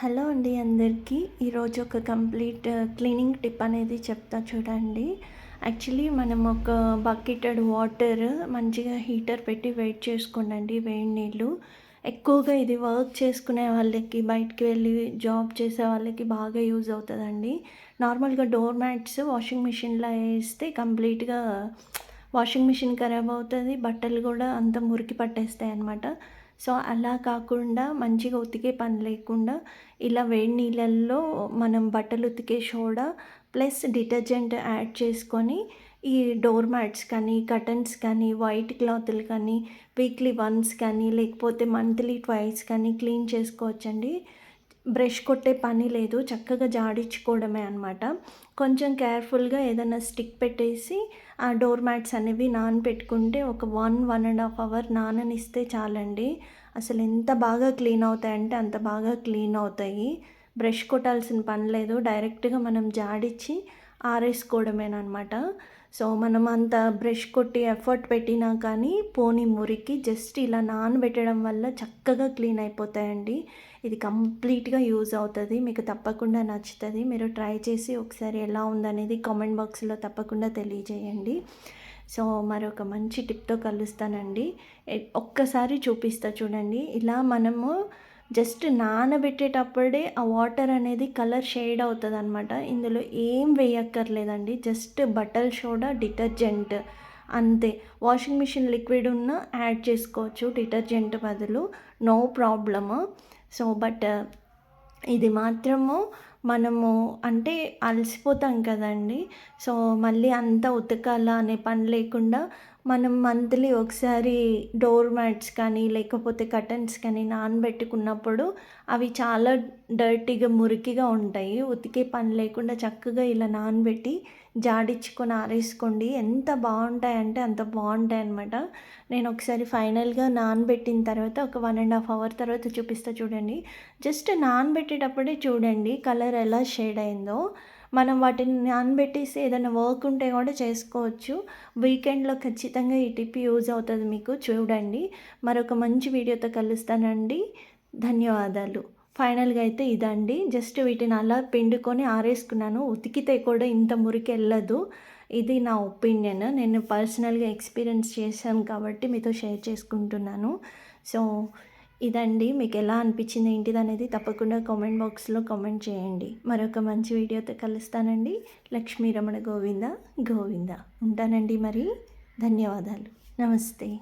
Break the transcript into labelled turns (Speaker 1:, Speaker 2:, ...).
Speaker 1: Hello అండి అందరికీ. ఈరోజు ఒక కంప్లీట్ క్లీనింగ్ టిప్ అనేది చెప్తా చూడండి. యాక్చువల్లీ మనం ఒక బకెటెడ్ వాటర్ మంచిగా హీటర్ పెట్టి వెయిట్ చేసుకోండి వేడి నీళ్ళు. ఎక్కువగా ఇది వర్క్ చేసుకునే వాళ్ళకి బయటికి వెళ్ళి జాబ్ చేసే వాళ్ళకి బాగా యూజ్ అవుతుందండి. నార్మల్గా డోర్ మ్యాట్స్ వాషింగ్ మిషన్లో వేస్తే కంప్లీట్గా వాషింగ్ మిషన్ ఖరాబ్ అవుతుంది బట్టలు కూడా అంత మురికి పట్టేస్తాయి అన్నమాట సో అలా కాకుండా మంచిగా ఉతికే పని లేకుండా ఇలా వేడి నీళ్ళల్లో మనం బట్టలు ఉతికే సోడా ప్లస్ డిటర్జెంట్ యాడ్ చేసుకొని ఈ డోర్ మ్యాట్స్ కానీ కటన్స్ కానీ వైట్ క్లాత్లు కానీ వీక్లీ వన్స్ కానీ లేకపోతే మంత్లీ ట్వైస్ కానీ క్లీన్ చేసుకోవచ్చండి. బ్రష్ కొట్టే పని లేదు చక్కగా జాడించుకోవడమే అనమాట కొంచెం కేర్ఫుల్గా ఏదైనా స్టిక్ పెట్టేసి ఆ డోర్ మ్యాట్స్ అనేవి నానబెట్టుకుంటే ఒక one one and half hour నాననిస్తే చాలండి. అసలు ఎంత బాగా క్లీన్ అవుతాయంటే అంత బాగా క్లీన్ అవుతాయి. బ్రష్ కొట్టాల్సిన పని లేదు డైరెక్ట్గా మనం జాడిచ్చి ఆరేసుకోవడమేనమాట సో మనం అంత బ్రష్ కొట్టి ఎఫర్ట్ పెట్టినా కానీ పోని మురికి జస్ట్ ఇలా నానబెట్టడం వల్ల చక్కగా క్లీన్ అయిపోతాయండి. ఇది కంప్లీట్గా యూజ్ అవుతుంది. మీకు తప్పకుండా నచ్చుతుంది. మీరు ట్రై చేసి ఒకసారి ఎలా ఉందనేది కామెంట్ బాక్స్లో తప్పకుండా తెలియజేయండి. సో మరొక మంచి టిప్తో కలుస్తానండి. ఒక్కసారి చూపిస్తా చూడండి. ఇలా మనము జస్ట్ నానబెట్టేటప్పుడే ఆ వాటర్ అనేది కలర్ షేడ్ అవుతుంది అనమాట ఇందులో ఏం వేయక్కర్లేదండి. జస్ట్ బట్టల్ సోడా డిటర్జెంట్ అంతే. వాషింగ్ మిషన్ లిక్విడ్ ఉన్న యాడ్ చేసుకోవచ్చు. డిటర్జెంట్ బదులు నో ప్రాబ్లము. సో బట్ ఇది మాత్రము మనము అంటే అలసిపోతాం కదండి. సో మళ్ళీ అంత ఉతకాల అనే పని లేకుండా మనం మంత్లీ ఒకసారి డోర్ మ్యాట్స్ కానీ లేకపోతే కటన్స్ కానీ నానబెట్టుకున్నప్పుడు అవి చాలా డర్టీగా మురికిగా ఉంటాయి. ఉతికే పని లేకుండా చక్కగా ఇలా నానబెట్టి జాడించుకొని ఆరేసుకోండి. ఎంత బాగుంటాయంటే అంత బాగుంటాయి అనమాట నేను ఒకసారి ఫైనల్గా నానబెట్టిన తర్వాత ఒక వన్ అండ్ హాఫ్ అవర్ తర్వాత చూపిస్తా చూడండి. జస్ట్ నానబెట్టేటప్పుడే చూడండి కలర్ ఎలా షేడ్ అయిందో. మనం వాటిని నానబెట్టేసి ఏదైనా వర్క్ ఉంటే కూడా చేసుకోవచ్చు. వీకెండ్లో ఖచ్చితంగా ఈ టిప్ యూజ్ అవుతుంది మీకు. చూడండి. మరొక మంచి వీడియోతో కలుస్తానండి. ధన్యవాదాలు. ఫైనల్గా అయితే ఇదండి. జస్ట్ వీటిని అలా పిండుకొని ఆరేసుకున్నాను. ఉతికితే కూడా ఇంత మురికి వెళ్ళదు. ఇది నా ఒపీనియన్ నేను పర్సనల్గా ఎక్స్పీరియన్స్ చేశాను కాబట్టి మీతో షేర్ చేసుకుంటున్నాను. సో ఇదండి. మీకు ఎలా అనిపించింది ఏంటిది అనేది తప్పకుండా కామెంట్ బాక్స్లో కామెంట్ చేయండి. మరొక మంచి వీడియోతో కలుస్తానండి. లక్ష్మీ రమణ గోవింద గోవింద. ఉంటానండి మరి. ధన్యవాదాలు. నమస్తే.